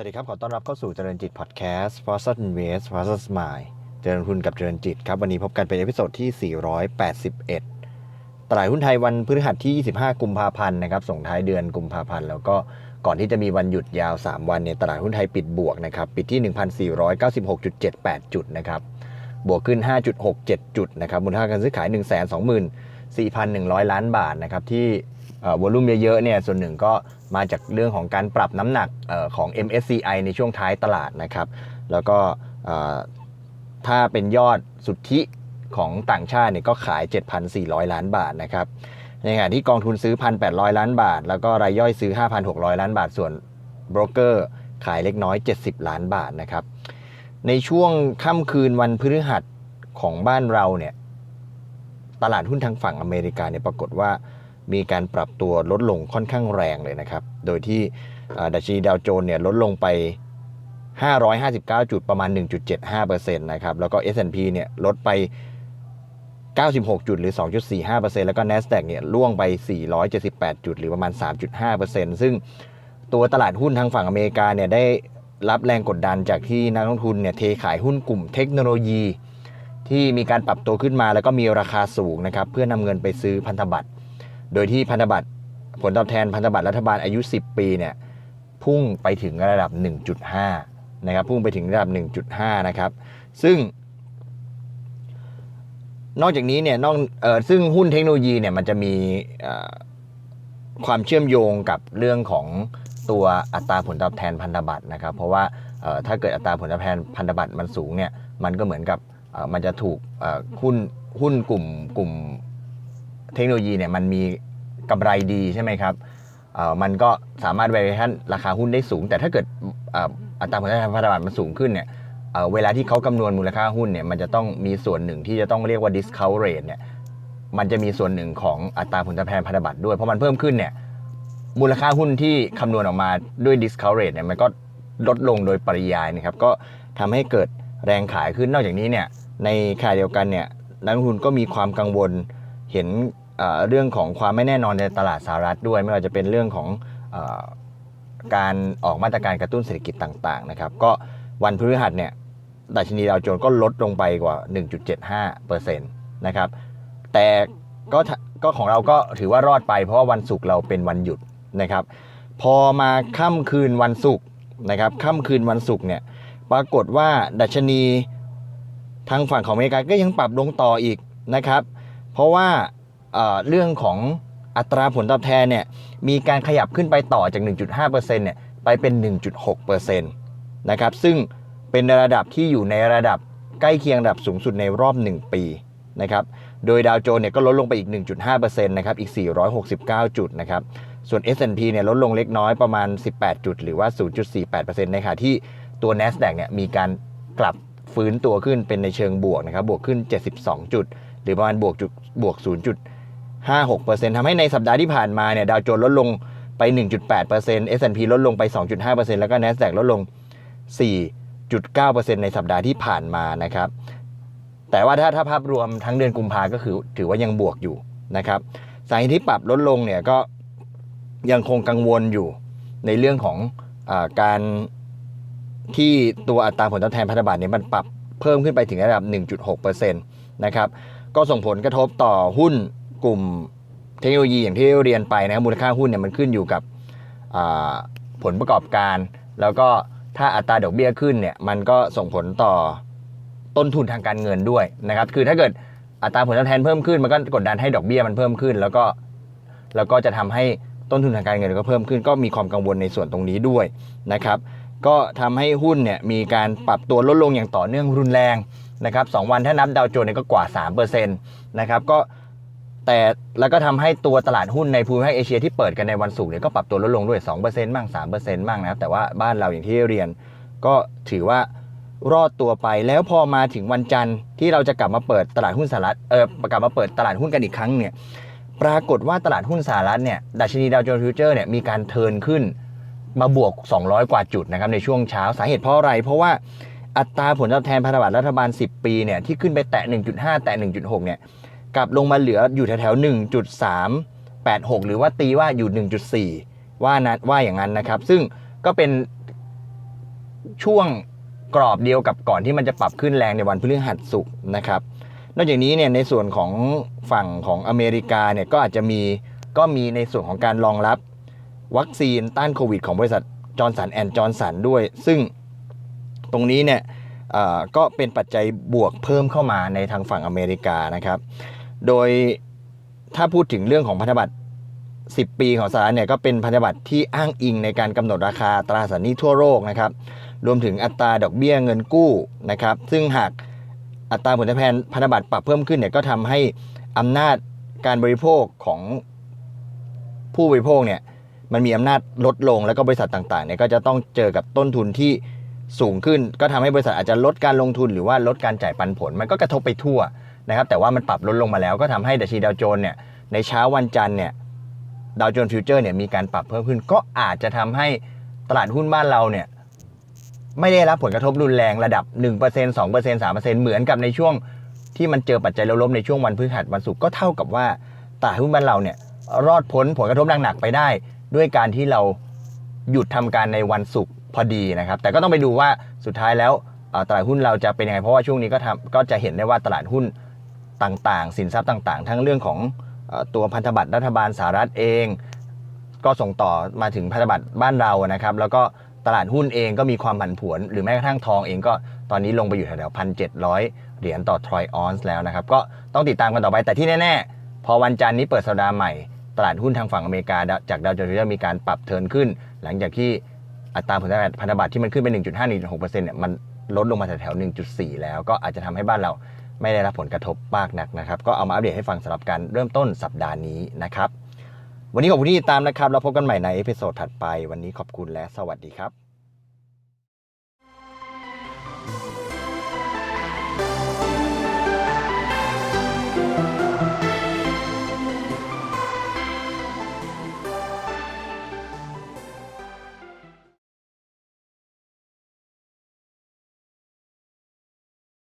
วัสดีครับ ขอต้อนรับเข้าสู่เจริญจิตพอดแคสต์ f o r s t Invest f o r s t Smile เจริญทุนกับเจริญจิตครับ วันนี้พบกันเป็นเอพิโซดที่ 481 ตลาดหุ้นไทยวันพฤหัสที่ 25 กุมภาพันธ์นะครับ ส่งท้ายเดือนกุมภาพันธ์ แล้วก็ก่อนที่จะมีวันหยุดยาว 3 วันเนี่ย ตลาดหุ้นไทยปิดบวกนะครับ ปิดที่ 1,496.78 จุดนะครับ บวกขึ้น 5.67 จุดนะครับ มูลค่าการซื้อขาย 124,100 ล้านบาทนะครับที่ วอลุ่มเยอะๆเนี่ยส่วนหนึ่งก็มาจากเรื่องของการปรับน้ำหนักออของ MSCI ในช่วงท้ายตลาดนะครับ แล้วก็ถ้าเป็นยอดสุทธิของต่างชาติเนี่ยก็ขาย 7,400 ล้านบาทนะครับในขณะที่กองทุนซื้อ 1,800 ล้านบาท แล้วก็รายย่อยซื้อ 5,600 ล้านบาท ส่วนโบรกเกอร์ขายเล็กน้อย 70 ล้านบาทนะครับ ในช่วงค่ำคืนวันพฤหัสของบ้านเราเนี่ยตลาดหุ้นทางฝั่งอเมริกาเนี่ยปรากฏว่า มีการปรับตัวลดลงค่อนข้างแรงเลยนะครับ โดยที่ดัชนีดาวโจนส์เนี่ยลดลงไป 559 จุดประมาณ 1.75%นะครับ แล้วก็ S&P เนี่ยลดไป 96 จุดหรือ 2.45%แล้วก็ NASDAQ เนี่ยร่วงไป 478 จุดหรือประมาณ 3.5%ซึ่งตัวตลาดหุ้นทางฝั่งอเมริกาเนี่ยได้รับแรงกดดันจากที่นักลงทุนเนี่ยเทขายหุ้นกลุ่มเทคโนโลยี ที่มีการปรับตัวขึ้นมาแล้วก็มีราคาสูงนะครับ เพื่อนำเงินไปซื้อพันธบัตร โดยที่พันธบัตรผลตอบแทนพันธบัตรรัฐบาลอายุ 10 ปีเนี่ยพุ่งไปถึงระดับ 1.5 นะครับ พุ่งไปถึงระดับ 1.5 นะครับ ซึ่ง นอกจากนี้เนี่ยนอกเออซึ่งหุ้นเทคโนโลยีเนี่ยมันจะมีความเชื่อมโยงกับเรื่องของตัวอัตราผลตอบแทนพันธบัตรนะครับ เพราะว่าถ้าเกิดอัตราผลตอบแทนพันธบัตรมันสูงเนี่ยมันก็เหมือนกับมันจะถูกหุ้นหุ้นกลุ่มกลุ่มเทคโนโลยีเนี่ยมันมี กำไรดีใช่ไหมครับเอ่อมันก็สามารถ valuation ราคาหุ้นได้สูง แต่ถ้าเกิดเอ่ออัตราผลตอบแทนพันธบัตรมันสูงขึ้นเนี่ยเอ่อเวลาที่เขาคำนวณมูลค่าหุ้นเนี่ยมันจะต้องมีส่วนหนึ่งที่จะต้องเรียกว่า discount rate เนี่ยมันจะมีส่วนหนึ่งของอัตราผลตอบแทนพันธบัตรด้วยเพราะมันเพิ่มขึ้นเนี่ยมูลค่าหุ้นที่คำนวณออกมาด้วย discount rate เนี่ยมันก็ลดลงโดยปริยายนะครับก็ทำให้เกิดแรงขายขึ้นนอกจากนี้เนี่ยในขณะเดียวกันเนี่ยนักลงทุนก็มีความกังวลเห็น เรื่องของความไม่แน่นอนในตลาดสหรัฐด้วย ไม่ว่าจะเป็นเรื่องของอการออกมาตรการกระตุ้นเศรษฐกิจต่างๆนะครับก็วันพฤหัสเนี่ยดัชนีดาวโจนส์ก็ลดลงไปกว่า 1.75%นะครับแต่ก็ก็ของเราก็ถือว่ารอดไปเพราะว่าวันศุกร์เราเป็นวันหยุดนะครับพอมาค่ำคืนวันศุกร์นะครับค่ำคืนวันศุกร์เนี่ยปรากฏว่าดัชนีทางฝั่งของอเมริกาก็ยังปรับลงต่ออีกนะครับเพราะว่า เรื่องของอัตราผลตอบแทนเนี่ยมีการขยับขึ้นไปต่อจาก 1.5%เนี่ยไปเป็น 1.6%นะครับซึ่งเป็นระดับที่อยู่ในระดับใกล้เคียงระดับสูงสุดในรอบ 1 ปีนะครับโดยดาวโจนส์เนี่ยก็ลดลงไปอีก 1.5%นะครับอีก 469 จุดนะครับส่วน S&P เนี่ยลดลงเล็กน้อยประมาณ 18 จุด หรือว่า 0.48%ในขณะที่ตัว NASDAQ เนี่ยมีการกลับฟื้นตัวขึ้นเป็นในเชิงบวกนะครับบวกขึ้น 72 จุด หรือประมาณบวกจุดบวก 5-6%ทำให้ในสัปดาห์ที่ผ่านมาเนี่ยดาวโจนส์ลดลงไป 1.8% S&P ลดลงไป 2.5%แล้วก็ NASDAQ ลดลง 4.9%ในสัปดาห์ที่ผ่านมานะครับ แต่ว่าถ้าถ้าภาพรวมทั้งเดือนกุมภาก็คือถือว่ายังบวกอยู่นะครับสาเหตุที่ปรับลดลงเนี่ยก็ยังคงกังวลอยู่ในเรื่องของอการที่ตัวอัตราผลตอบแทนพันธบัตรเนี่ยมันปรับเพิ่มขึ้นไปถึงระดับ 1.6%นะครับ ก็ส่งผลกระทบต่อหุ้น กลุ่มเทคโนโลยีอย่างที่เรียนไปนะครับมูลค่าหุ้นเนี่ยมันขึ้นอยู่กับผลประกอบการ แล้วก็ถ้าอัตราดอกเบี้ยขึ้นเนี่ยมันก็ส่งผลต่อต้นทุนทางการเงินด้วยนะครับคือถ้าเกิดอัตราผลตอบแทนเพิ่มขึ้นมันก็กดดันให้ดอกเบี้ยมันเพิ่มขึ้น แล้วก็แล้วก็จะทำให้ต้นทุนทางการเงินก็เพิ่มขึ้น ก็มีความกังวลในส่วนตรงนี้ด้วยนะครับก็ทำให้หุ้นเนี่ยมีการปรับตัวลดลงอย่างต่อเนื่องรุนแรงนะครับสองวันถ้านับดาวโจนส์เนี่ยก็กว่า3%นะครับก็ แต่แล้วก็ทำให้ตัวตลาดหุ้นในภูมิภาคเอเชียที่เปิดกันในวันศุกร์เนี่ยก็ปรับตัวลดลงด้วย2%บ้าง3%บ้างนะครับแต่ว่าบ้านเราอย่างที่เรียน ก็ถือว่ารอดตัวไปแล้วพอมาถึงวันจันทร์ที่เราจะกลับมาเปิดตลาดหุ้นสหรัฐเออกลับมาเปิดตลาดหุ้นกันอีกครั้งเนี่ยปรากฏว่าตลาดหุ้นสหรัฐเนี่ยดัชนีดาวโจนส์ฟิวเจอร์เนี่ยมีการเทิร์นขึ้นมาบวก 200 กว่าจุดนะครับในช่วงเช้าสาเหตุเพราะอะไร เพราะว่าอัตราผลตอบแทนพันธบัตรรัฐบาล 10 ปีเนี่ยที่ขึ้นไปแตะ 1.5 แตะ 1.6 เนี่ย กลับลงมาเหลืออยู่แถวๆ1.386 หรือว่าตีว่าอยู่ 1.4 ว่านั้นว่าอย่างนั้นนะครับ ซึ่งก็เป็นช่วงกรอบเดียวกับก่อนที่มันจะปรับขึ้นแรงในวันพฤหัสศุกนะครับ นอกจากนี้เนี่ยในส่วนของฝั่งของอเมริกาเนี่ยก็อาจจะมีก็มีในส่วนของการรองรับวัคซีนต้านโควิดของบริษัทจอร์นสันแอนด์จอร์นสันด้วย ซึ่งตรงนี้เนี่ยก็เป็นปัจจัยบวกเพิ่มเข้ามาในทางฝั่งอเมริกานะครับ โดยถ้าพูดถึงเรื่องของพันธบัตร 10 ปีของสหรัฐเนี่ยก็เป็นพันธบัตรที่อ้างอิงในการกำหนดราคาตราสารหนี้ทั่วโลกนะครับ รวมถึงอัตราดอกเบี้ยเงินกู้นะครับ ซึ่งหากอัตราผลตอบแทนพันธบัตรปรับเพิ่มขึ้นเนี่ยก็ทำให้อำนาจการบริโภคของผู้บริโภคเนี่ยมันมีอำนาจลดลงแล้วก็บริษัทต่างๆเนี่ยก็จะต้องเจอกับต้นทุนที่สูงขึ้น ก็ทำให้บริษัทอาจจะลดการลงทุนหรือว่าลดการจ่ายปันผล มันก็กระทบไปทั่ว นะครับแต่ว่ามันปรับลดลงมาแล้วก็ทำให้ดัชนีดาวโจนส์เนี่ยในเช้าวันจันทร์เนี่ยดาวโจนส์ฟิวเจอร์เนี่ยมีการปรับเพิ่มขึ้น ก็อาจจะทำให้ตลาดหุ้นบ้านเราเนี่ยไม่ได้รับผลกระทบรุนแรงระดับ 1% 2% 3%เหมือนกับในช่วงที่มันเจอปัจจัยลบในช่วงวันพฤหัสวันศุกร์ก็เท่ากับว่าตลาดหุ้นบ้านเราเนี่ยรอดพ้นผลกระทบหนักๆไปได้ ด้วยการที่เราหยุดทำการในวันศุกร์พอดีนะครับ แต่ก็ต้องไปดูว่าสุดท้ายแล้วตลาดหุ้นเราจะเป็นยังไงเพราะว่าช่วงนี้ก็ทำก็จะเห็นได้ว่าตลาดหุ้น ต่างๆ สินทรัพย์ต่างๆ ทั้งเรื่องของตัวพันธบัตรรัฐบาลสหรัฐเอง ก็ส่งต่อมาถึงพันธบัตรบ้านเรานะครับ แล้วก็ตลาดหุ้นเองก็มีความผันผวน หรือแม้กระทั่งทองเองก็ตอนนี้ลงไปอยู่แถวๆพันเจ็ดร้อยเหรียญต่อทรอยออนซ์แล้วนะครับ ก็ต้องติดตามกันต่อไปแต่ที่แน่ๆ พอวันจันทร์นี้เปิดสัปดาห์ใหม่ ตลาดหุ้นทางฝั่งอเมริกา จากดาวโจนส์จะมีการปรับเทินขึ้น หลังจากที่อัตราผลตอบแทนพันธบัตรที่มันขึ้นไป1.5-1.6%เนี่ยมันลดลงมาแถวๆ1.4 แล้วก็อาจจะทำให้บ้านเรา ไม่ได้รับผลกระทบมากนักนะครับ ก็เอามาอัปเดตให้ฟังสำหรับการเริ่มต้นสัปดาห์นี้นะครับ วันนี้ขอบคุณที่ติดตามนะครับ แล้วพบกันใหม่ในเอพิโซดถัดไป วันนี้ขอบคุณและสวัสดีครับ